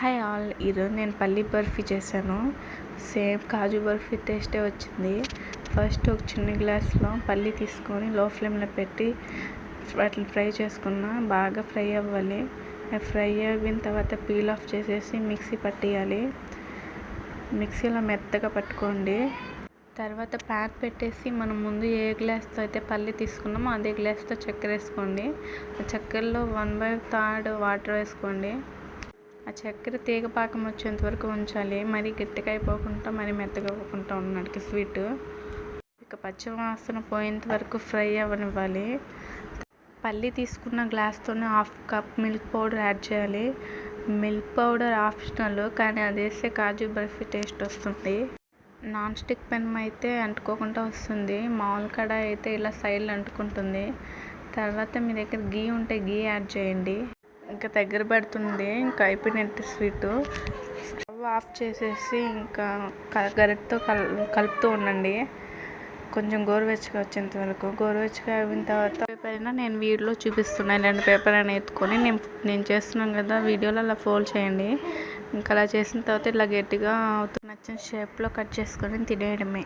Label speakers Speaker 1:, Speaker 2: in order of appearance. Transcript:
Speaker 1: Hi all. ఈరోజు నేను పల్లి బర్ఫీ చేశాను. సేమ్ కాజు బర్ఫీ టేస్టే వచ్చింది. ఫస్ట్ ఒక చిన్న గ్లాస్లో పల్లి తీసుకొని లో ఫ్లేమ్లో పెట్టి వాటిని ఫ్రై చేసుకున్నా. బాగా ఫ్రై అవ్వాలి. ఫ్రై అయిన తర్వాత పీల్ ఆఫ్ చేసేసి మిక్సీ పట్టేయాలి. మిక్సీలో మెత్తగా పట్టుకోండి. తర్వాత ప్యాన్ పెట్టేసి మనం ముందు ఏ గ్లాస్తో అయితే పల్లి తీసుకున్నామో అదే గ్లాస్తో చక్కెర వేసుకోండి. ఆ చక్కెరలో వన్ బై థర్డ్ వాటర్ వేసుకోండి. ఆ చక్కెర తీగ పాకం వచ్చేంత వరకు ఉంచాలి. మరీ గట్టిగా అయిపోకుండా మరీ మెత్తగా అవ్వకుండా ఉన్నట్టుకి స్వీట్. ఇక పచ్చి వాసన పోయేంత వరకు ఫ్రై అవ్వనివ్వాలి. పల్లి తీసుకున్న గ్లాస్తోనే half cup milk powder add చేయాలి. మిల్క్ పౌడర్ ఆప్షనల్ కానీ అది వేస్తే కాజు బర్ఫీ టేస్ట్ వస్తుంది. నాన్ స్టిక్ పెన్ అయితే అంటుకోకుండా వస్తుంది. మామూలు కడాయి అయితే ఇలా సైడ్లు అంటుకుంటుంది. తర్వాత మీ దగ్గర గీ ఉంటే గీ యాడ్ చేయండి. ఇంకా దగ్గర పెడుతుంది ఇంకా అయిపోయినట్టు స్వీట్. స్టవ్ ఆఫ్ చేసేసి ఇంకా గరిటతో కల్ కలుపుతూ ఉండండి. కొంచెం గోరువెచ్చగా వచ్చేంత వరకు. గోరువెచ్చగా అయిన తర్వాత పేపర్ అయినా నేను వీడియోలో చూపిస్తున్నాను ఇలాంటి పేపర్ అని ఎత్తుకొని నేను నేను చేస్తున్నాను కదా వీడియోలో అలా ఫోల్డ్ చేయండి. ఇంకా అలా చేసిన తర్వాత ఇలా గట్టిగా అవుతుంది నచ్చిన షేప్లో కట్ చేసుకొని తినేయడమే.